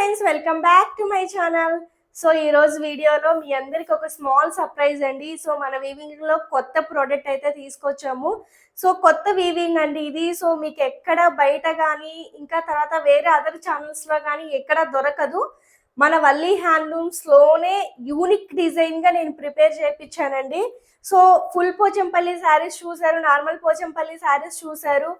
Friends welcome back to my channel so ఈ రోజు వీడియోలో మీ అందరికి ఒక స్మాల్ సర్ప్రైజ్ అండి. సో మన వీవింగ్లో కొత్త ప్రోడక్ట్ అయితే తీసుకొచ్చాము. సో కొత్త వీవింగ్ అండి ఇది. సో మీకు ఎక్కడ బయట కానీ ఇంకా తర్వాత వేరే అదర్ ఛానల్స్లో కానీ ఎక్కడ దొరకదు. మన వల్లి హ్యాండ్లూమ్స్లోనే యూనిక్ డిజైన్గా నేను ప్రిపేర్ చేయించానండి సో ఫుల్ పోచంపల్లి శారీస్ చూసారు నార్మల్ పోచంపల్లి శారీస్ చూసారు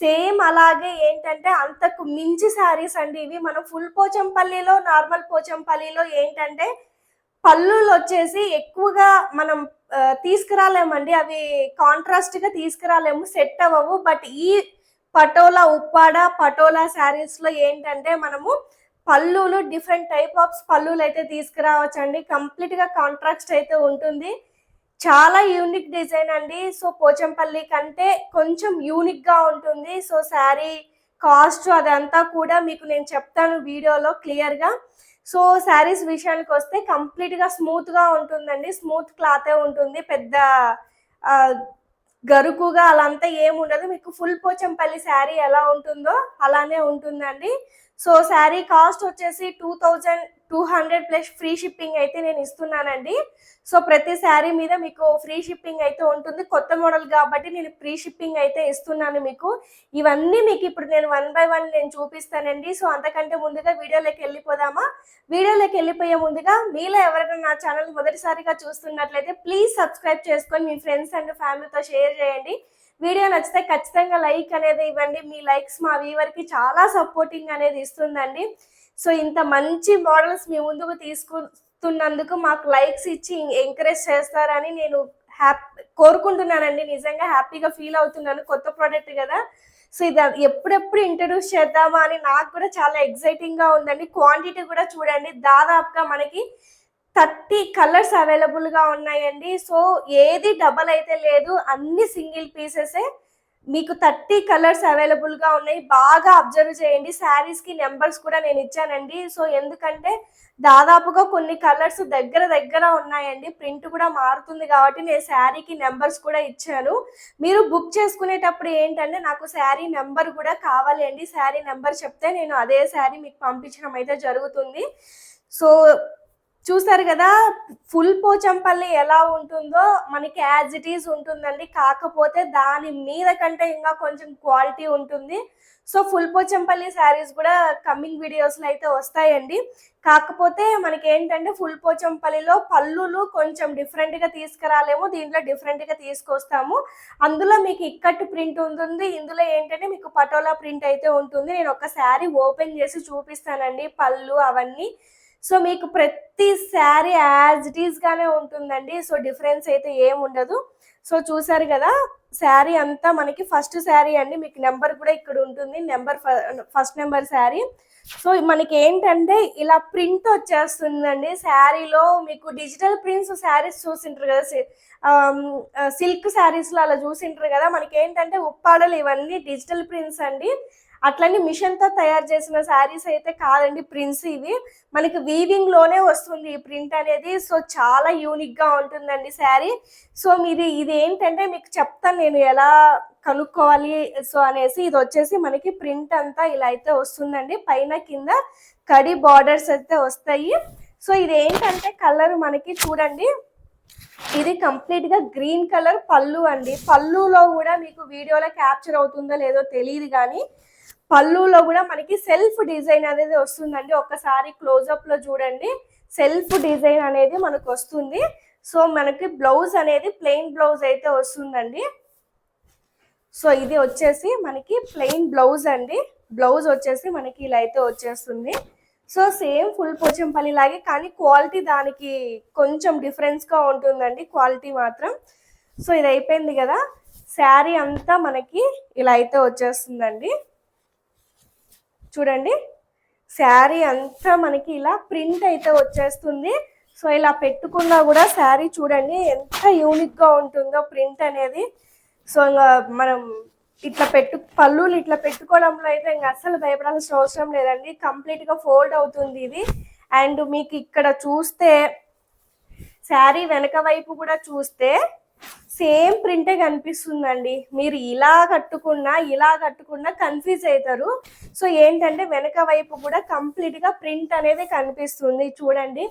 సేమ్ అలాగే ఏంటంటే అంతకు మించి శారీస్ అండి. ఇవి మనం ఫుల్ పోచంపల్లిలో నార్మల్ పోచంపల్లిలో ఏంటంటే పళ్ళులు వచ్చేసి ఎక్కువగా మనం తీసుకురాలేమండి. అవి కాంట్రాస్ట్గా తీసుకురాలేము సెట్ అవ్వవు. బట్ ఈ పటోలా ఉప్పాడ పటోలా శారీస్లో ఏంటంటే మనము పళ్ళులు డిఫరెంట్ టైప్ ఆఫ్ పళ్ళులు అయితే తీసుకురావచ్చండి. కంప్లీట్గా కాంట్రాక్ట్ అయితే ఉంటుంది. చాలా యూనిక్ డిజైన్ అండి. సో పోచంపల్లి కంటే కొంచెం యూనిక్గా ఉంటుంది. సో శారీ కాస్ట్ అదంతా కూడా మీకు నేను చెప్తాను వీడియోలో క్లియర్గా. సో శారీస్ విషయానికి వస్తే కంప్లీట్గా స్మూత్గా ఉంటుందండి. స్మూత్ క్లాతే ఉంటుంది. పెద్ద గరుకుగా అలాంతా ఏమి ఉండదు. మీకు ఫుల్ పోచంపల్లి శారీ ఎలా ఉంటుందో అలానే ఉంటుందండి. సో శారీ కాస్ట్ వచ్చేసి two thousand two hundred plus free shipping అయితే నేను ఇస్తున్నానండి. సో ప్రతి శారీ మీద మీకు ఫ్రీ షిప్పింగ్ అయితే ఉంటుంది. కొత్త మోడల్ కాబట్టి నేను ఫ్రీ షిప్పింగ్ అయితే ఇస్తున్నాను మీకు. ఇవన్నీ మీకు ఇప్పుడు నేను వన్ బై వన్ నేను చూపిస్తానండి. సో అంతకంటే ముందుగా వీడియోలోకి వెళ్ళిపోదామా? వీడియోలోకి వెళ్ళిపోయే ముందుగా మీలో ఎవరైనా నా ఛానల్ మొదటిసారిగా చూస్తున్నట్లయితే ప్లీజ్ సబ్స్క్రైబ్ చేసుకొని మీ ఫ్రెండ్స్ అండ్ ఫ్యామిలీతో షేర్ చేయండి. వీడియో నచ్చితే ఖచ్చితంగా లైక్ అనేది ఇవ్వండి. మీ లైక్స్ మా వీవర్కి చాలా సపోర్టింగ్ అనేది ఇస్తుందండి. సో ఇంత మంచి మోడల్స్ మీ ముందుకు తీసుకున్నందుకు మాకు లైక్స్ ఇచ్చి ఎంకరేజ్ చేస్తారని నేను హ్యాపీ కోరుకుంటున్నానండి. నిజంగా హ్యాపీగా ఫీల్ అవుతున్నాను. కొత్త ప్రోడక్ట్ కదా. సో ఇది ఎప్పుడెప్పుడు ఇంట్రడ్యూస్ చేద్దామా అని నాకు కూడా చాలా ఎక్సైటింగ్గా ఉందండి. క్వాంటిటీ కూడా చూడండి. దాదాపుగా మనకి థర్టీ కలర్స్ అవైలబుల్గా ఉన్నాయండి. సో ఏది డబల్ అయితే లేదు. అన్ని సింగిల్ పీసెసే మీకు థర్టీ కలర్స్ అవైలబుల్గా ఉన్నాయి. బాగా అబ్జర్వ్ చేయండి. శారీస్కి నెంబర్స్ కూడా నేను ఇచ్చానండి. సో ఎందుకంటే దాదాపుగా కొన్ని కలర్స్ దగ్గర దగ్గర ఉన్నాయండి. ప్రింట్ కూడా మారుతుంది కాబట్టి నేను శారీకి నెంబర్స్ కూడా ఇచ్చాను. మీరు బుక్ చేసుకునేటప్పుడు ఏంటంటే నాకు శారీ నెంబర్ కూడా కావాలి అండి. శారీ నెంబర్ చెప్తే నేను అదే శారీ మీకు పంపించడం అయితే జరుగుతుంది. సో చూసారు కదా ఫుల్ పోచంపల్లి ఎలా ఉంటుందో మనకి యాజ్ ఇట్ ఈజ్ ఉంటుందండి. కాకపోతే దాని మీద కంటే ఇంకా కొంచెం క్వాలిటీ ఉంటుంది. సో ఫుల్ పోచంపల్లి శారీస్ కూడా కమింగ్ వీడియోస్లో అయితే వస్తాయండి. కాకపోతే మనకి ఏంటంటే ఫుల్ పోచంపల్లిలో పళ్ళులు కొంచెం డిఫరెంట్గా తీసుకురాలేము దీంట్లో డిఫరెంట్గా తీసుకొస్తాము. అందులో మీకు ఇక్కట్టు ప్రింట్ ఉంటుంది. ఇందులో ఏంటంటే మీకు పటోలా ప్రింట్ అయితే ఉంటుంది. నేను ఒక శారీ ఓపెన్ చేసి చూపిస్తానండి పళ్ళు అవన్నీ. సో మీకు ప్రతి శారీ యాజ్ ఇట్ ఈస్గానే ఉంటుందండి. సో డిఫరెన్స్ అయితే ఏం ఉండదు. సో చూసారు కదా శారీ అంతా మనకి ఫస్ట్ శారీ అండి. మీకు నెంబర్ కూడా ఇక్కడ ఉంటుంది. Number first number sari. So మనకి ఏంటంటే ఇలా ప్రింట్ వచ్చేస్తుందండి. శారీలో మీకు డిజిటల్ ప్రింట్స్ శారీస్ చూసింటారు కదా సిల్క్ శారీస్లో అలా చూసింటారు కదా. మనకి ఏంటంటే ఉప్పాడలు ఇవన్నీ డిజిటల్ ప్రింట్స్ అండి. అట్లని మిషన్తో తయారు చేసిన శారీస్ అయితే కాదండి ప్రింట్స్ ఇవి. మనకి వీవింగ్లోనే వస్తుంది ఈ ప్రింట్ అనేది. సో చాలా యూనిక్గా ఉంటుందండి శారీ. సో మీరు ఇది ఏంటంటే మీకు చెప్తాను నేను ఎలా కనుక్కోవాలి. సో అనేసి ఇది వచ్చేసి మనకి ప్రింట్ అంతా ఇలా అయితే వస్తుందండి. పైన కింద కడి బార్డర్స్ అయితే వస్తాయి. సో ఇది ఏంటంటే కలర్ మనకి చూడండి. ఇది కంప్లీట్గా గ్రీన్ కలర్ పళ్ళు అండి. పళ్ళులో కూడా మీకు వీడియోలో క్యాప్చర్ అవుతుందో లేదో తెలియదు కానీ పళ్ళులో కూడా మనకి సెల్ఫ్ డిజైన్ అనేది వస్తుందండి. ఒకసారి క్లోజప్లో చూడండి. సెల్ఫ్ డిజైన్ అనేది మనకు వస్తుంది. సో మనకి బ్లౌజ్ అనేది ప్లెయిన్ బ్లౌజ్ అయితే వస్తుందండి. సో ఇది వచ్చేసి మనకి ప్లెయిన్ బ్లౌజ్ అండి. బ్లౌజ్ వచ్చేసి మనకి ఇలా అయితే వచ్చేస్తుంది. సో సేమ్ ఫుల్ పోచంపల్లి లాగే కానీ క్వాలిటీ దానికి కొంచెం డిఫరెన్స్గా ఉంటుందండి క్వాలిటీ మాత్రం. సో ఇది అయిపోయింది కదా. శారీ అంతా మనకి ఇలా అయితే వచ్చేస్తుందండి. చూడండి. శారీ అంతా మనకి ఇలా ప్రింట్ అయితే వచ్చేస్తుంది. సో ఇలా పెట్టుకున్నా కూడా శారీ చూడండి ఎంత యూనిక్గా ఉంటుందో ప్రింట్ అనేది. సో ఇంకా మనం ఇట్లా పెట్టు పళ్ళులు ఇట్లా పెట్టుకోవడంలో అయితే ఇంకా అస్సలు భయపడాల్సిన అవసరం లేదండి. కంప్లీట్గా ఫోల్డ్ అవుతుంది ఇది. అండ్ మీకు ఇక్కడ చూస్తే శారీ వెనక వైపు కూడా చూస్తే సేమ్ ప్రింటే కనిపిస్తుందండి. మీరు ఇలా కట్టుకున్నా ఇలా కట్టుకున్నా కన్ఫ్యూజ్ అవుతారు సో ఏంటంటే వెనక వైపు కూడా కంప్లీట్గా ప్రింట్ అనేది కనిపిస్తుంది. చూడండి.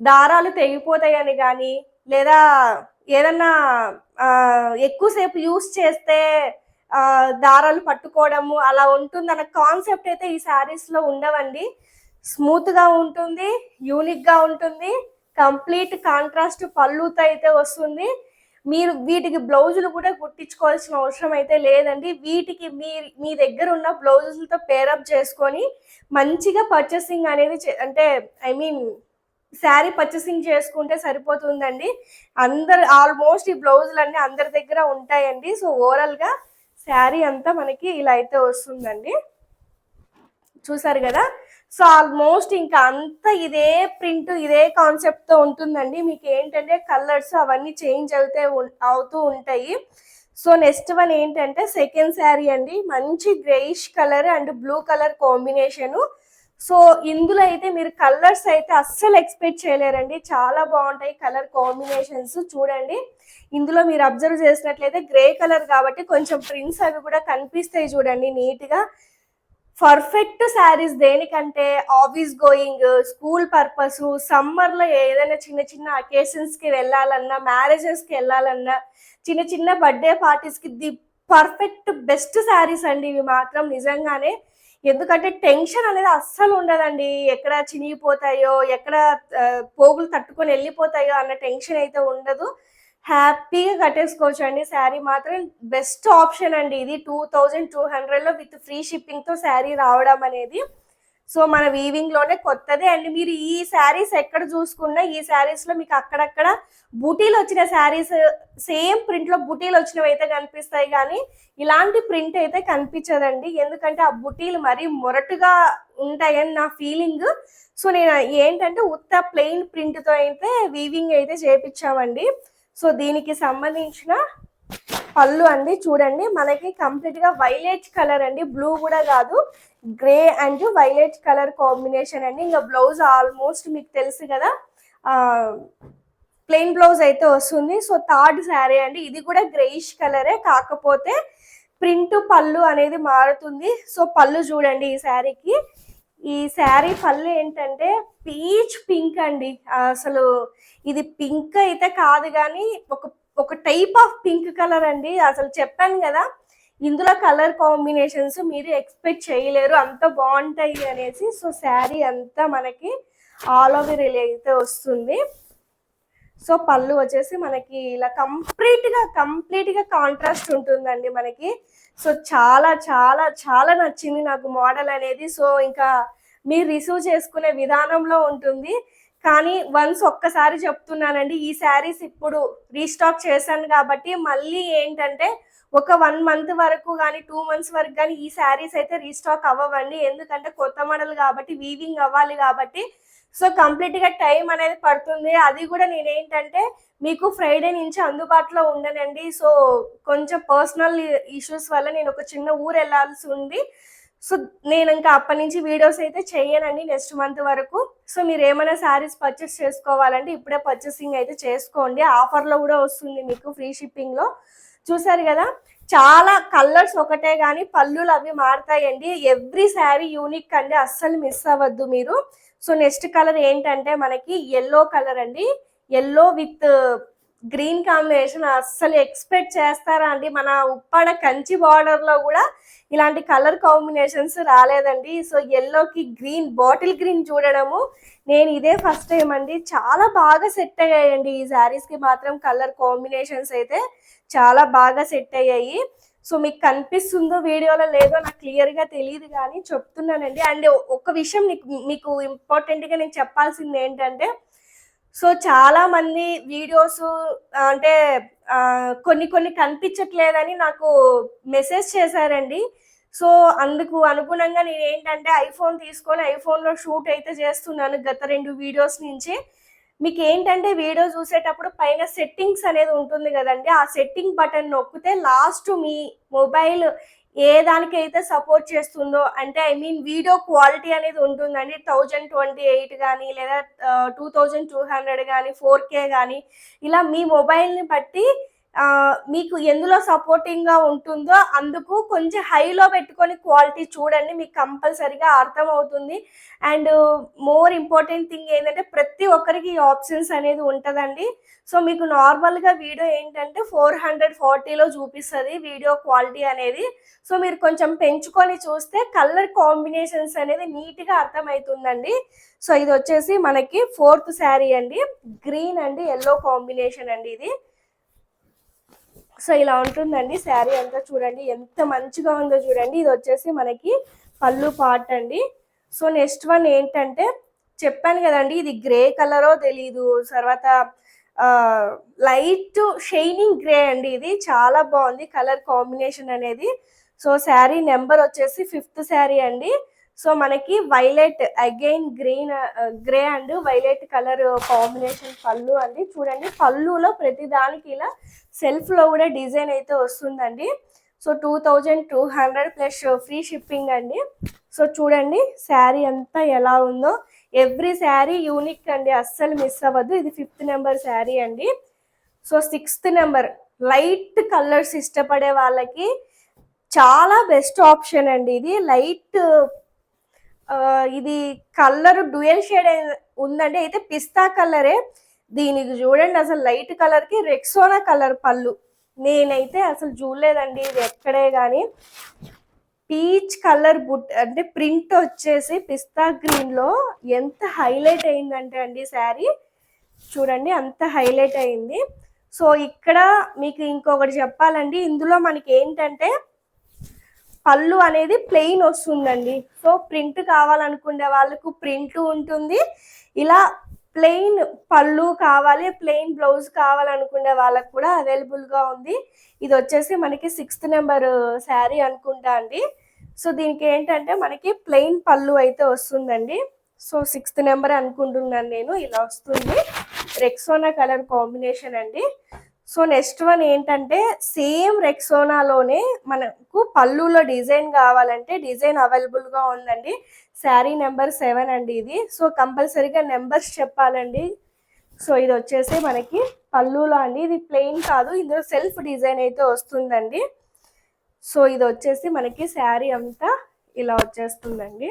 దారాలు తెగిపోతాయని కానీ లేదా ఏదన్నా ఎక్కువసేపు యూస్ చేస్తే దారాలు పట్టుకోవడము అలా ఉంటుంది అన్న కాన్సెప్ట్ అయితే ఈ శారీస్లో ఉండవండి. స్మూత్గా ఉంటుంది యూనిక్గా ఉంటుంది. కంప్లీట్ కాంట్రాస్ట్ పళ్ళుతో అయితే వస్తుంది. మీరు వీటికి బ్లౌజులు కూడా కుట్టించుకోవాల్సిన అవసరం అయితే లేదండి. వీటికి మీ మీ దగ్గర ఉన్న బ్లౌజులతో పేరప్ చేసుకొని మంచిగా పర్చేసింగ్ అనేది చే- అంటే ఐ మీన్ శారీ పర్చేసింగ్ చేసుకుంటే సరిపోతుందండి. అందరు ఆల్మోస్ట్ ఈ బ్లౌజులు అన్ని అందరి దగ్గర ఉంటాయండి. సో ఓవరాల్గా శారీ అంతా మనకి ఇలా అయితే వస్తుందండి. చూసారు కదా? సో ఆల్మోస్ట్ ఇంకా అంతా ఇదే ప్రింట్ ఇదే కాన్సెప్ట్తో ఉంటుందండి. మీకు ఏంటంటే కలర్స్ అవన్నీ చేంజ్ అవుతే అవుతూ ఉంటాయి. సో నెక్స్ట్ వన్ ఏంటంటే సెకండ్ శారీ అండి. మంచి greyish colour and blue colour combination so ఇందులో అయితే మీరు కలర్స్ అయితే అస్సలు ఎక్స్పెక్ట్ చేయలేరండి. చాలా బాగుంటాయి కలర్ కాంబినేషన్స్ చూడండి. ఇందులో మీరు అబ్జర్వ్ చేసినట్లయితే గ్రే కలర్ కాబట్టి కొంచెం ప్రింట్స్ అవి కూడా కనిపిస్తాయి చూడండి నీట్గా పర్ఫెక్ట్ శారీస్ దేనికంటే ఆఫీస్ గోయింగ్ స్కూల్ పర్పస్ సమ్మర్లో ఏదైనా చిన్న చిన్న అకేషన్స్కి వెళ్ళాలన్నా మ్యారేజెస్కి వెళ్ళాలన్నా చిన్న చిన్న బర్త్డే పార్టీస్కి ది పర్ఫెక్ట్ బెస్ట్ శారీస్ అండి ఇవి మాత్రం నిజంగానే. ఎందుకంటే టెన్షన్ అనేది అస్సలు ఉండదండి. ఎక్కడ చినిగిపోతాయో ఎక్కడ పోగులు తట్టుకొని వెళ్ళిపోతాయో అన్న టెన్షన్ అయితే ఉండదు. హ్యాపీగా కట్టేసుకోవచ్చు అండి శారీ మాత్రం బెస్ట్ ఆప్షన్ అండి ఇది. టూ థౌజండ్ టూ హండ్రెడ్లో విత్ ఫ్రీ షిప్పింగ్తో శారీ రావడం అనేది. సో మన వీవింగ్లోనే కొత్తదే అండి. మీరు ఈ శారీస్ ఎక్కడ చూసుకున్నా ఈ శారీస్లో మీకు అక్కడక్కడ బుటీలు వచ్చిన శారీస్ సేమ్ ప్రింట్లో బుటీలు వచ్చినవి అయితే కనిపిస్తాయి. కానీ ఇలాంటి ప్రింట్ అయితే కనిపించదండి. ఎందుకంటే ఆ బుటీలు మరీ మొరటుగా ఉంటాయని నా ఫీలింగ్. సో నేను ఏంటంటే ఉత్త ప్లెయిన్ ప్రింట్తో అయితే వీవింగ్ అయితే చేపించామండి. సో దీనికి సంబంధించిన పళ్ళు అండి చూడండి. మనకి కంప్లీట్గా వైలెట్ కలర్ అండి. బ్లూ కూడా కాదు grey and violet colour combination అండి. ఇంకా బ్లౌజ్ ఆల్మోస్ట్ మీకు తెలుసు కదా. ప్లెయిన్ బ్లౌజ్ అయితే వస్తుంది. సో థర్డ్ శారీ అండి. ఇది కూడా గ్రేయిష్ కలరే కాకపోతే ప్రింట్ పళ్ళు అనేది మారుతుంది. సో పళ్ళు చూడండి ఈ శారీకి ఈ శారీ పళ్ళు ఏంటంటే పీచ్ పింక్ అండి. అసలు ఇది పింక్ అయితే కాదు కానీ ఒక ఒక టైప్ ఆఫ్ పింక్ కలర్ అండి. అసలు చెప్పాను కదా ఇందులో కలర్ కాంబినేషన్స్ మీరు ఎక్స్పెక్ట్ చేయలేరు. అంత బాగుంటాయి అనేసి. సో శారీ అంతా మనకి ఆల్ ఓవర్ అయితే వస్తుంది. సో పళ్ళు వచ్చేసి మనకి ఇలా కంప్లీట్గా కంప్లీట్గా కాంట్రాస్ట్ ఉంటుందండి మనకి. సో చాలా చాలా చాలా నచ్చింది నాకు మోడల్ అనేది. సో ఇంకా మీరు రిసీవ్ చేసుకునే విధానంలో ఉంటుంది. కానీ వన్స్ ఒక్కసారి చెప్తున్నానండి ఈ శారీస్ ఇప్పుడు రీస్టాక్ చేశాను కాబట్టి మళ్ళీ ఏంటంటే ఒక వన్ మంత్ వరకు కానీ టూ మంత్స్ వరకు కానీ ఈ శారీస్ అయితే రీస్టాక్ అవ్వవండి. ఎందుకంటే కొత్త మోడల్ కాబట్టి వీవింగ్ అవ్వాలి కాబట్టి సో కంప్లీట్గా టైం అనేది పడుతుంది. అది కూడా నేనేంటంటే మీకు ఫ్రైడే నుంచి అందుబాటులో ఉండనండి. సో కొంచెం పర్సనల్ ఇష్యూస్ వల్ల నేను ఒక చిన్న ఊరు వెళ్ళాల్సి ఉంది. సో నేను ఇంకా అప్పటి నుంచి వీడియోస్ అయితే చేయనండి నెక్స్ట్ మంత్ వరకు. సో మీరు ఏమైనా శారీస్ పర్చేస్ చేసుకోవాలంటే ఇప్పుడే పర్చేసింగ్ అయితే చేసుకోండి. ఆఫర్లో కూడా వస్తుంది మీకు ఫ్రీ షిప్పింగ్లో. చూసారు కదా? చాలా కలర్స్ ఒకటే కానీ పళ్ళులు అవి మారుతాయండి. ఎవ్రీ శారీ యూనిక్ అండి. అస్సలు మిస్ అవ్వద్దు మీరు. సో నెక్స్ట్ కలర్ ఏంటంటే మనకి ఎల్లో కలర్ అండి. ఎల్లో విత్ గ్రీన్ కాంబినేషన్ అస్సలు ఎక్స్పెక్ట్ చేస్తారా అండి? మన ఉప్పాడ కంచి బార్డర్లో కూడా ఇలాంటి కలర్ కాంబినేషన్స్ రాలేదండి. సో ఎల్లోకి గ్రీన్ బాటిల్ గ్రీన్ చూడడము. నేను ఇదే ఫస్ట్ టైం అండి. చాలా బాగా సెట్ అయ్యాయండి ఈ శారీస్కి మాత్రం కలర్ కాంబినేషన్స్ అయితే. చాలా బాగా సెట్ అయ్యాయి. సో మీకు కనిపిస్తుందో వీడియోలో లేదో నాకు క్లియర్గా తెలియదు కానీ చెప్తున్నానండి. అండ్ ఒక విషయం మీకు మీకు ఇంపార్టెంట్గా నేను చెప్పాల్సింది ఏంటంటే సో చాలా మంది వీడియోస్ అంటే కొన్ని కొన్ని కనిపించట్లేదని నాకు మెసేజ్ చేశారండి. సో అందుకు అనుగుణంగా నేను ఏంటంటే ఐఫోన్ తీసుకొని ఐఫోన్లో షూట్ అయితే చేస్తున్నాను గత రెండు వీడియోస్ నుంచి. మీకు ఏంటంటే వీడియో చూసేటప్పుడు పైన సెట్టింగ్స్ అనేది ఉంటుంది కదండి. ఆ సెట్టింగ్ బటన్ నొక్కితే లాస్ట్ మీ మొబైల్ ఏ దానికైతే సపోర్ట్ చేస్తుందో అంటే ఐ మీన్ వీడియో క్వాలిటీ అనేది ఉంటుందండి. థౌజండ్ ట్వంటీ ఎయిట్ కానీ లేదా టూ థౌజండ్ టూ హండ్రెడ్ కానీ ఫోర్ కే కానీ ఇలా మీ మొబైల్ని బట్టి మీకు ఎందులో సపోర్టింగ్గా ఉంటుందో అందుకు కొంచెం హైలో పెట్టుకొని క్వాలిటీ చూడండి మీకు కంపల్సరీగా అర్థమవుతుంది. అండ్ మోర్ ఇంపార్టెంట్ థింగ్ ఏంటంటే ప్రతి ఒక్కరికి ఈ ఆప్షన్స్ అనేది ఉంటుందండి. సో మీకు నార్మల్గా వీడియో ఏంటంటే ఫోర్ హండ్రెడ్ ఫార్టీలో చూపిస్తుంది వీడియో క్వాలిటీ అనేది. సో మీరు కొంచెం పెంచుకొని చూస్తే కలర్ కాంబినేషన్స్ అనేది నీట్గా అర్థమవుతుందండి. సో ఇది వచ్చేసి మనకి ఫోర్త్ శారీ అండి. గ్రీన్ అండి ఎల్లో కాంబినేషన్ అండి ఇది. సో ఇలా ఉంటుందండి. శారీ అంతా చూడండి. ఎంత మంచిగా ఉందో చూడండి. ఇది వచ్చేసి మనకి పళ్ళు పార్ట్ అండి. సో నెక్స్ట్ వన్ ఏంటంటే చెప్పాను కదండి ఇది గ్రే కలరో తెలీదు. తర్వాత లైట్ షైనింగ్ గ్రే అండి ఇది. చాలా బాగుంది కలర్ కాంబినేషన్ అనేది. సో శారీ నెంబర్ వచ్చేసి ఫిఫ్త్ శారీ అండి. సో మనకి violet again green grey and violet colour combination pallu అండి. చూడండి పళ్ళులో ప్రతి దానికి ఇలా సెల్ఫ్లో కూడా డిజైన్ అయితే వస్తుందండి. So two thousand two hundred plus free shipping అండి. సో చూడండి శారీ అంతా ఎలా ఉందో. ఎవ్రీ శారీ యూనిక్ అండి అస్సలు మిస్ అవ్వద్దు. ఇది ఫిఫ్త్ నెంబర్ శారీ అండి. So sixth number light colours ఇష్టపడే వాళ్ళకి చాలా బెస్ట్ ఆప్షన్ అండి ఇది. లైట్ ఇది కలర్ డ్యూయల్ షేడ్ ఉందండి. అయితే పిస్తా కలరే. దీనికి చూడండి అసలు లైట్ కలర్కి రెక్సోనా కలర్ పళ్ళు. నేనైతే అసలు చూడలేదండి ఇది ఎక్కడే కానీ పీచ్ కలర్ బుట్ అంటే ప్రింట్ వచ్చేసి పిస్తా గ్రీన్లో ఎంత హైలైట్ అయిందంటే అండి శారీ. చూడండి అంత హైలైట్ అయింది. సో ఇక్కడ మీకు ఇంకొకటి చెప్పాలండి. ఇందులో మనకి ఏంటంటే పళ్ళు అనేది ప్లెయిన్ వస్తుందండి. సో ప్రింట్ కావాలనుకునే వాళ్ళకు ప్రింట్ ఉంటుంది. ఇలా ప్లెయిన్ పళ్ళు కావాలి ప్లెయిన్ బ్లౌజ్ కావాలనుకునే వాళ్ళకు కూడా అవైలబుల్గా ఉంది. ఇది వచ్చేసి మనకి సిక్స్త్ నెంబర్ శారీ అనుకుంటా అండి. సో దీనికి ఏంటంటే మనకి ప్లెయిన్ పళ్ళు అయితే వస్తుందండి. సో సిక్స్త్ నెంబర్ అనుకుంటున్నాను నేను. ఇలా వస్తుంది. రెక్సోనా కలర్ కాంబినేషన్ అండి. సో నెక్స్ట్ వన్ ఏంటంటే సేమ్ రెక్సోనాలోనే మనకు పళ్ళులో డిజైన్ కావాలంటే డిజైన్ అవైలబుల్గా ఉందండి. శారీ నెంబర్ సెవెన్ అండి ఇది. సో కంపల్సరీగా నెంబర్స్ చెప్పాలండి. సో ఇది వచ్చేసి మనకి పళ్ళులో అండి. ఇది ప్లెయిన్ కాదు ఇందులో సెల్ఫ్ డిజైన్ అయితే వస్తుందండి. సో ఇది వచ్చేసి మనకి శారీ అంతా ఇలా వచ్చేస్తుందండి.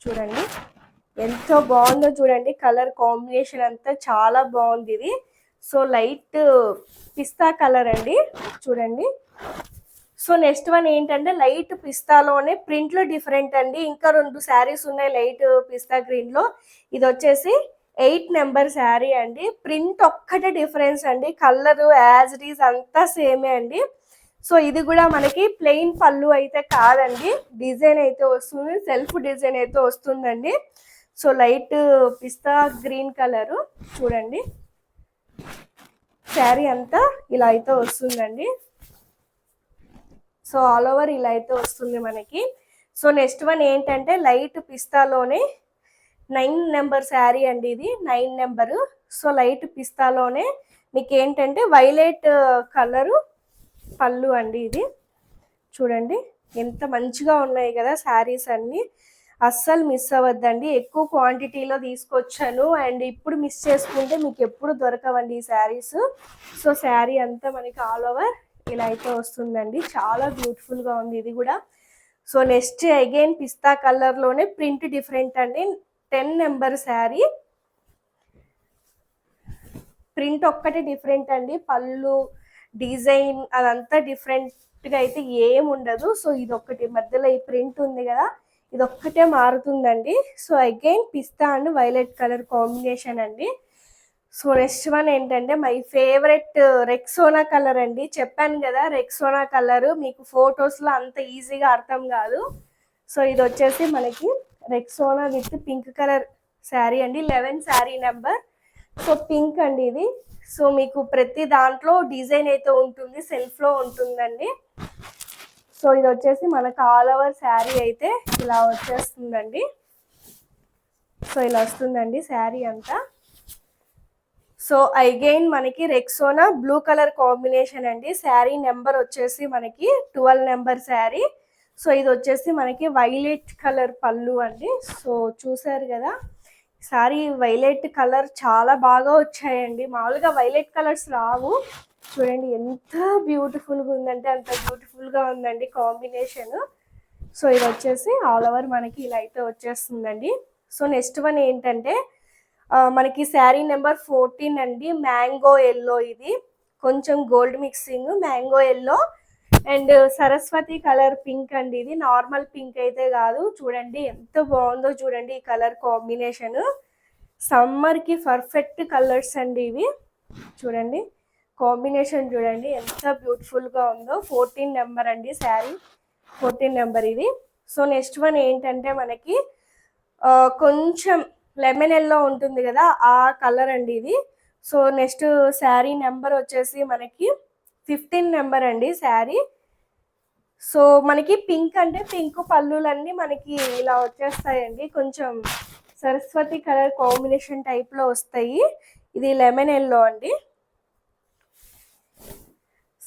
చూడండి ఎంతో బాగుందో చూడండి. కలర్ కాంబినేషన్ అంతా చాలా బాగుంది ఇది. సో లైట్ పిస్తా కలర్ అండి. చూడండి. సో నెక్స్ట్ వన్ ఏంటంటే లైట్ పిస్తాలోనే ప్రింట్లో డిఫరెంట్ అండి. ఇంకా రెండు శారీస్ ఉన్నాయి లైట్ పిస్తా గ్రీన్లో. ఇది వచ్చేసి ఎయిట్ నెంబర్ శారీ అండి. ప్రింట్ ఒక్కటే డిఫరెన్స్ అండి. కలరు యాజ్ ఇట్ అంతా సేమే అండి. సో ఇది కూడా మనకి ప్లెయిన్ పళ్ళు అయితే కాదండి. డిజైన్ అయితే వస్తుంది. సెల్ఫ్ డిజైన్ అయితే వస్తుందండి. So light pista green colour. చూడండి. శారీ అంతా ఇలా అయితే వస్తుందండి. సో ఆల్ ఓవర్ ఇలా అయితే వస్తుంది మనకి. సో నెక్స్ట్ వన్ ఏంటంటే లైట్ పిస్తాలోనే నైన్ నెంబర్ శారీ అండి ఇది నైన్ నెంబరు సో లైట్ పిస్తాలోనే మీకు ఏంటంటే వైలెట్ కలరు పళ్ళు అండి ఇది. చూడండి ఎంత మంచిగా ఉన్నాయి కదా శారీస్ అన్నీ. అస్సలు మిస్ అవ్వద్దండి. ఎక్కువ క్వాంటిటీలో తీసుకొచ్చాను. అండ్ ఇప్పుడు మిస్ చేసుకుంటే మీకు ఎప్పుడు దొరకవండి ఈ శారీస్. సో శారీ అంతా మనకి ఆల్ ఓవర్ ఇలా అయితే వస్తుందండి. చాలా బ్యూటిఫుల్గా ఉంది ఇది కూడా. సో నెక్స్ట్ అగైన్ పిస్తా కలర్లోనే ప్రింట్ డిఫరెంట్ అండి. Ten number sari. ప్రింట్ ఒక్కటే డిఫరెంట్ అండి. పళ్ళు డిజైన్ అదంతా డిఫరెంట్గా అయితే ఏం ఉండదు సో ఇది ఒక్కటి మధ్యలో ఈ ప్రింట్ ఉంది కదా. ఇది ఒక్కటే మారుతుందండి. So again pista and violet colour combination అండి. సో నెక్స్ట్ వన్ ఏంటంటే మై ఫేవరెట్ రెక్సోనా కలర్ అండి. చెప్పాను కదా రెక్సోనా కలర్ మీకు ఫొటోస్లో అంత ఈజీగా అర్థం కాదు. సో ఇది వచ్చేసి మనకి Rexona with pink colour sari అండి. Eleven sari number. So pink అండి ఇది. సో మీకు ప్రతి దాంట్లో డిజైన్ అయితే ఉంటుంది సెల్ఫ్లో ఉంటుందండి. సో ఇది వచ్చేసి మనకు ఆల్ ఓవర్ శారీ అయితే ఇలా వచ్చేస్తుందండి. సో ఇలా వస్తుందండి శారీ అంతా. సో అగైన్ మనకి రెక్సోనా బ్లూ కలర్ కాంబినేషన్ అండి. శారీ నెంబర్ వచ్చేసి మనకి ట్వెల్వ్ నెంబర్ శారీ. సో ఇది వచ్చేసి మనకి వైలెట్ కలర్ పళ్ళు అండి. సో చూసారు కదా శారీ వైలెట్ కలర్ చాలా బాగా వచ్చాయండి. మామూలుగా వైలెట్ కలర్స్ రావు. చూడండి ఎంత బ్యూటిఫుల్గా ఉందంటే అంత బ్యూటిఫుల్గా ఉందండి కాంబినేషన్ సో ఇది వచ్చేసి ఆల్ ఓవర్ మనకి ఇలా అయితే వచ్చేస్తుందండి. సో నెక్స్ట్ వన్ ఏంటంటే మనకి శారీ నెంబర్ ఫోర్టీన్ అండి మ్యాంగో ఎల్లో ఇది. కొంచెం gold mixing mango yellow and Saraswati colour pink అండి ఇది. నార్మల్ పింక్ అయితే కాదు. చూడండి ఎంత బాగుందో చూడండి ఈ కలర్ కాంబినేషన్ సమ్మర్కి పర్ఫెక్ట్ కలర్స్ అండి ఇవి. చూడండి. కాంబినేషన్ చూడండి ఎంత బ్యూటిఫుల్గా ఉందో. ఫోర్టీన్ నెంబర్ అండి శారీ. ఫోర్టీన్ నెంబర్ ఇది. సో నెక్స్ట్ వన్ ఏంటంటే మనకి కొంచెం లెమన్ ఎల్లో ఉంటుంది కదా ఆ కలర్ అండి ఇది. సో నెక్స్ట్ శారీ నెంబర్ వచ్చేసి మనకి ఫిఫ్టీన్ నెంబర్ అండి శారీ. సో మనకి పింక్ అంటే పింక్ పళ్ళులన్నీ మనకి ఇలా వచ్చేస్తాయండి. కొంచెం సరస్వతి కలర్ కాంబినేషన్ టైప్లో వస్తాయి. ఇది లెమన్ ఎల్లో అండి.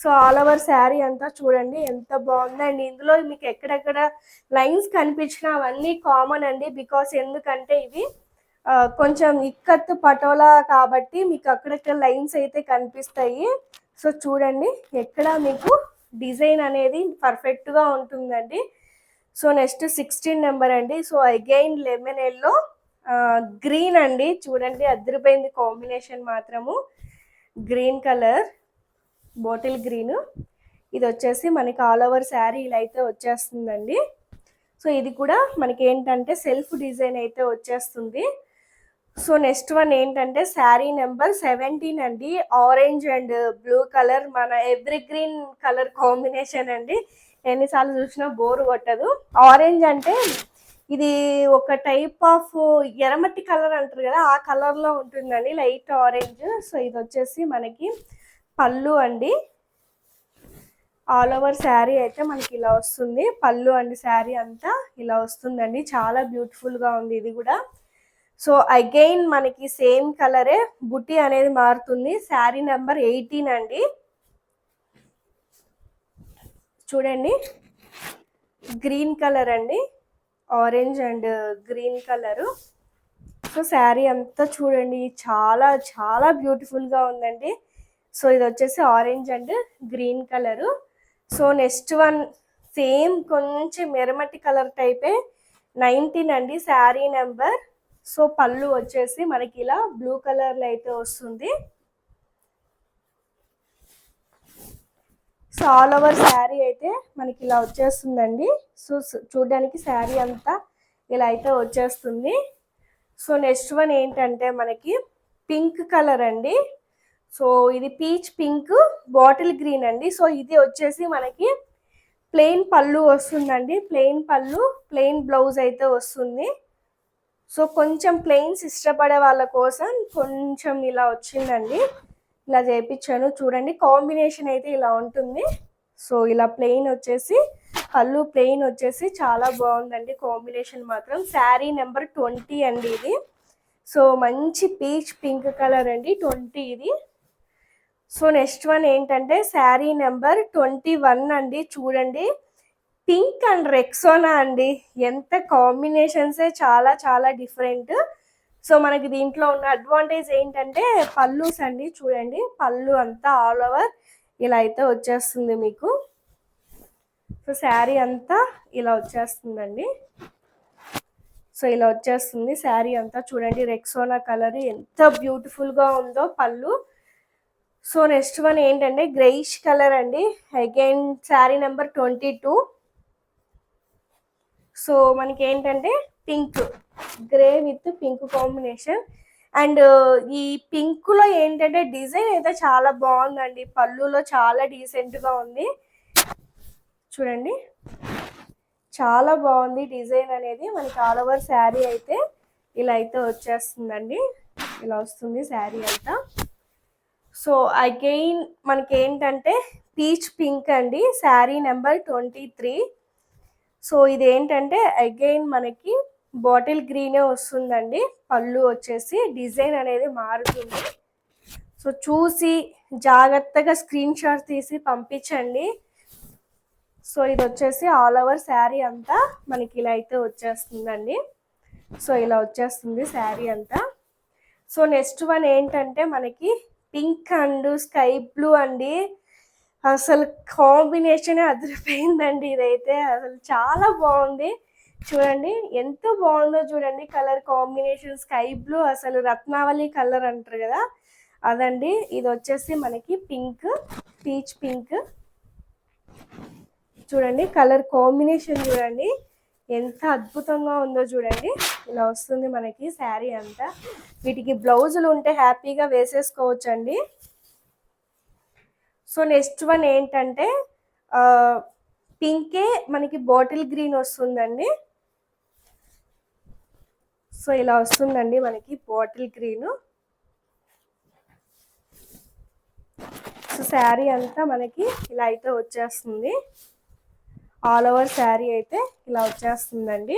సో ఆల్ ఓవర్ శారీ అంతా చూడండి ఎంత బాగుందండి. ఇందులో మీకు ఎక్కడెక్కడ లైన్స్ కనిపించిన అవన్నీ కామన్ అండి. బికాస్ ఎందుకంటే ఇవి కొంచెం ఇక్కత్ పటోలా కాబట్టి మీకు అక్కడక్కడ లైన్స్ అయితే కనిపిస్తాయి. సో చూడండి ఎక్కడ మీకు డిజైన్ అనేది పర్ఫెక్ట్గా ఉంటుందండి. సో నెక్స్ట్ సిక్స్టీన్ నెంబర్ అండి. So again lemon yellow green అండి. చూడండి అదిరిపోయింది కాంబినేషన్ మాత్రము. Green colour bottle green. ఇది వచ్చేసి మనకి ఆల్ ఓవర్ శారీ ఇలా అయితే వచ్చేస్తుందండి. సో ఇది కూడా మనకి ఏంటంటే సెల్ఫ్ డిజైన్ అయితే వచ్చేస్తుంది. సో నెక్స్ట్ వన్ ఏంటంటే శారీ నెంబర్ సెవెంటీన్ అండి. ఆరెంజ్ అండ్ బ్లూ కలర్ మన ఎవ్రీ గ్రీన్ కలర్ కాంబినేషన్ అండి. ఎన్నిసార్లు చూసినా బోర్ కొట్టదు. ఆరెంజ్ అంటే ఇది ఒక టైప్ ఆఫ్ ఎరమట్టి కలర్ అంటారు కదా ఆ కలర్లో ఉంటుందండి లైట్ ఆరెంజ్. సో ఇది వచ్చేసి మనకి పళ్ళు అండి. ఆల్ ఓవర్ శారీ అయితే మనకి ఇలా వస్తుంది. పళ్ళు అండి శారీ అంతా ఇలా వస్తుందండి. చాలా బ్యూటిఫుల్గా ఉంది ఇది కూడా. సో అగైన్ మనకి సేమ్ కలరే బుట్టి అనేది మారుతుంది. శారీ నెంబర్ ఎయిటీన్ అండి. చూడండి. గ్రీన్ కలర్ అండి. Orange and green colour so sari అంతా చూడండి. చాలా చాలా బ్యూటిఫుల్గా ఉందండి. సో ఇది వచ్చేసి orange and green colour so next one same కొంచెం మెరమటి కలర్ టైపే నైన్టీన్ అండి శారీ నెంబర్ సో పళ్ళు వచ్చేసి మనకి ఇలా బ్లూ కలర్లో అయితే వస్తుంది. సో ఆల్ ఓవర్ శారీ అయితే మనకి ఇలా వచ్చేస్తుందండి. సో చూడడానికి శారీ అంతా ఇలా అయితే వచ్చేస్తుంది. సో నెక్స్ట్ వన్ ఏంటంటే మనకి పింక్ కలర్ అండి. సో ఇది పీచ్ పింక్ బాటిల్ గ్రీన్ అండి. సో ఇది వచ్చేసి మనకి ప్లెయిన్ పళ్ళు వస్తుందండి. ప్లెయిన్ పళ్ళు ప్లెయిన్ బ్లౌజ్ అయితే వస్తుంది. సో కొంచెం ప్లెయిన్స్ ఇష్టపడే వాళ్ళ కోసం కొంచెం ఇలా వచ్చిందండి. ఇలా చేయించాను చూడండి కాంబినేషన్ అయితే ఇలా ఉంటుంది. సో ఇలా ప్లెయిన్ వచ్చేసి పళ్ళు ప్లెయిన్ వచ్చేసి చాలా బాగుందండి. కాంబినేషన్ మాత్రం శారీ నెంబర్ ట్వంటీ అండి ఇది. సో మంచి పీచ్ పింక్ కలర్ అండి. ట్వంటీ ఇది. సో నెక్స్ట్ వన్ ఏంటంటే శారీ నెంబర్ ట్వంటీ వన్ అండి చూడండి. పింక్ అండ్ రెక్సోనా అండి. ఎంత కాంబినేషన్సే చాలా చాలా డిఫరెంట్. సో మనకి దీంట్లో ఉన్న అడ్వాంటేజ్ ఏంటంటే పళ్ళుస్ అండి చూడండి. పళ్ళు అంతా ఆల్ ఓవర్ ఇలా అయితే వచ్చేస్తుంది మీకు. సో శారీ అంతా ఇలా వచ్చేస్తుందండి. సో ఇలా వచ్చేస్తుంది శారీ అంతా. చూడండి రెక్సోనా కలర్ ఎంత బ్యూటిఫుల్గా ఉందో పళ్ళు. సో నెక్స్ట్ వన్ ఏంటంటే గ్రేయిష్ కలర్ అండి. Again sari number twenty two so మనకి ఏంటంటే pink grey with pink combination. And ఈ పింక్లో ఏంటంటే డిజైన్ అయితే చాలా బాగుందండి. పళ్ళులో చాలా డీసెంట్గా ఉంది. చూడండి. చాలా బాగుంది డిజైన్ అనేది. మనకి ఆల్ ఓవర్ శారీ అయితే ఇలా అయితే వచ్చేస్తుందండి. ఇలా వస్తుంది శారీ అంతా. సో అగైన్ మనకి ఏంటంటే పీచ్ పింక్ అండి sari number twenty three. So ఇది ఏంటంటే అగైన్ మనకి బాటిల్ గ్రీనే వస్తుందండి పళ్ళు వచ్చేసి డిజైన్ అనేది మారుతుంది. సో చూసి జాగ్రత్తగా స్క్రీన్ షాట్ తీసి పంపించండి. సో ఇది వచ్చేసి ఆల్ ఓవర్ శారీ అంతా మనకి ఇలా అయితే వచ్చేస్తుందండి. సో ఇలా వచ్చేస్తుంది శారీ అంతా. సో నెక్స్ట్ వన్ ఏంటంటే మనకి పింక్ అండ్ స్కై బ్లూ అండి. అసలు కాంబినేషన్ అదిరిపోయిందండి ఇదైతే. అసలు చాలా బాగుంది. చూడండి ఎంత బాగుందో చూడండి కలర్ కాంబినేషన్. స్కై బ్లూ అసలు రత్నావళి కలర్ అంటారు కదా. అదండి ఇది వచ్చేసి మనకి పింక్ పీచ్ పింక్. చూడండి కలర్ కాంబినేషన్ చూడండి. ఎంత అద్భుతంగా ఉందో చూడండి. ఇలా వస్తుంది మనకి శారీ అంతా. వీటికి బ్లౌజులు ఉంటే హ్యాపీగా వేసేసుకోవచ్చు అండి సో నెక్స్ట్ వన్ ఏంటంటే పింకే మనకి బాటిల్ గ్రీన్ వస్తుందండి. సో ఇలా వస్తుందండి మనకి బాటిల్ గ్రీన్. సో శారీ అంతా మనకి ఇలా అయితే వచ్చేస్తుంది. ఆల్ ఓవర్ శారీ అయితే ఇలా వచ్చేస్తుందండి.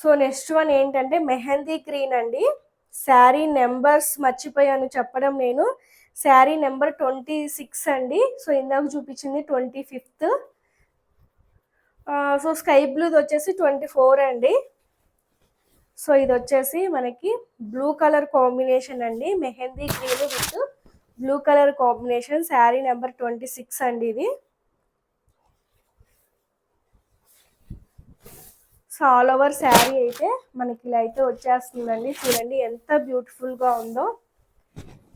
సో నెక్స్ట్ వన్ ఏంటంటే మెహందీ గ్రీన్ అండి. శారీ నెంబర్స్ మర్చిపోయాను చెప్పడం నేను. శారీ నెంబర్ ట్వంటీ సిక్స్ అండి. సో ఇందాక చూపించింది ట్వంటీ ఫిఫ్త్. సో స్కై బ్లూది వచ్చేసి ట్వంటీ ఫోర్ అండి. సో ఇది వచ్చేసి మనకి బ్లూ కలర్ కాంబినేషన్ అండి. Mehndi green with blue colour combination. Sari number twenty six అండి ఇది. ఆల్ ఓవర్ శారీ అయితే మనకి ఇలా అయితే వచ్చేస్తుందండి. చూడండి ఎంత బ్యూటిఫుల్గా ఉందో.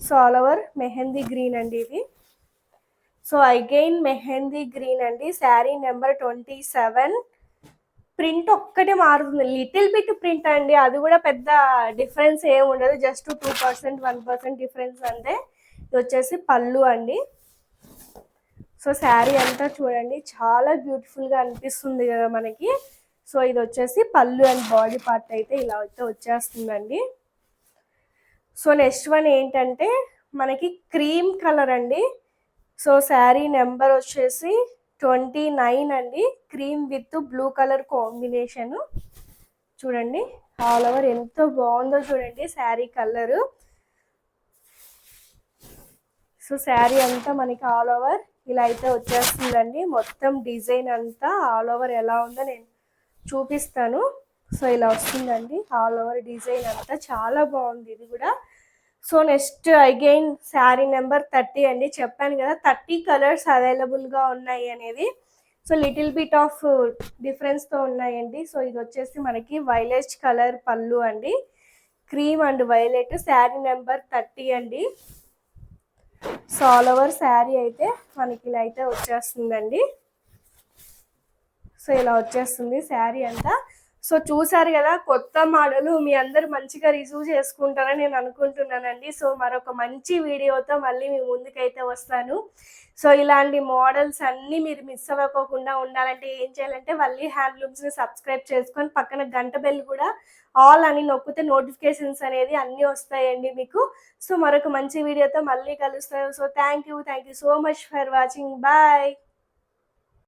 So all over mehndi green అండి ఇది. సో అగైన్ మెహందీ గ్రీన్ అండి. Sari number twenty seven. Print ఒక్కటే మారుతుంది. లిటిల్ బిట్ ప్రింట్ అండి. అది కూడా పెద్ద డిఫరెన్స్ ఏమి ఉండదు. Just two percent one percent difference అంతే. ఇది వచ్చేసి పళ్ళు అండి. సో శారీ అంతా చూడండి. చాలా బ్యూటిఫుల్గా అనిపిస్తుంది కదా మనకి. సో ఇది వచ్చేసి పళ్ళు అండ్ బాడీ పార్ట్ అయితే ఇలా అయితే వచ్చేస్తుందండి. సో నెక్స్ట్ వన్ ఏంటంటే మనకి క్రీమ్ కలర్ అండి. సో శారీ నెంబర్ వచ్చేసి ట్వంటీ నైన్ అండి. Cream with blue colour combination. చూడండి ఆల్ ఓవర్ ఎంత బాగుందో చూడండి శారీ కలరు. సో శారీ అంతా మనకి ఆల్ ఓవర్ ఇలా అయితే వచ్చేస్తుందండి. మొత్తం డిజైన్ అంతా ఆల్ ఓవర్ ఎలా ఉందో నేను చూపిస్తాను. సో ఇలా వస్తుందండి. ఆల్ ఓవర్ డిజైన్ అంతా చాలా బాగుంది. ఇది కూడా. So next again sari number thirty అండి. చెప్పాను కదా థర్టీ కలర్స్ అవైలబుల్గా ఉన్నాయి అనేది. సో లిటిల్ బిట్ ఆఫ్ డిఫరెన్స్తో ఉన్నాయండి. సో ఇది వచ్చేసి మనకి వైలెట్ కలర్ పళ్ళు అండి. Cream and violet sari number thirty అండి. సో ఆల్ ఓవర్ శారీ అయితే మనకి ఇలా అయితే వచ్చేస్తుందండి. సో ఇలా వచ్చేస్తుంది శారీ అంతా. సో చూసారు కదా కొత్త మోడల్ మీ అందరు మంచిగా రిసీవ్ చేసుకుంటారని నేను అనుకుంటున్నానండి. సో మరొక మంచి వీడియోతో మళ్ళీ మీ ముందుకైతే వస్తాను. సో ఇలాంటి మోడల్స్ అన్నీ మీరు మిస్ అవ్వకోకుండా ఉండాలంటే ఏం చేయాలంటే వల్లి హ్యాండ్లూమ్స్ని సబ్స్క్రైబ్ చేసుకొని పక్కన గంట బెల్ కూడా ఆల్ అని నొక్కితే నోటిఫికేషన్స్ అనేది అన్నీ వస్తాయండి మీకు. సో మరొక మంచి వీడియోతో మళ్ళీ కలుస్తాను. So thank you thank you so much for watching. Bye.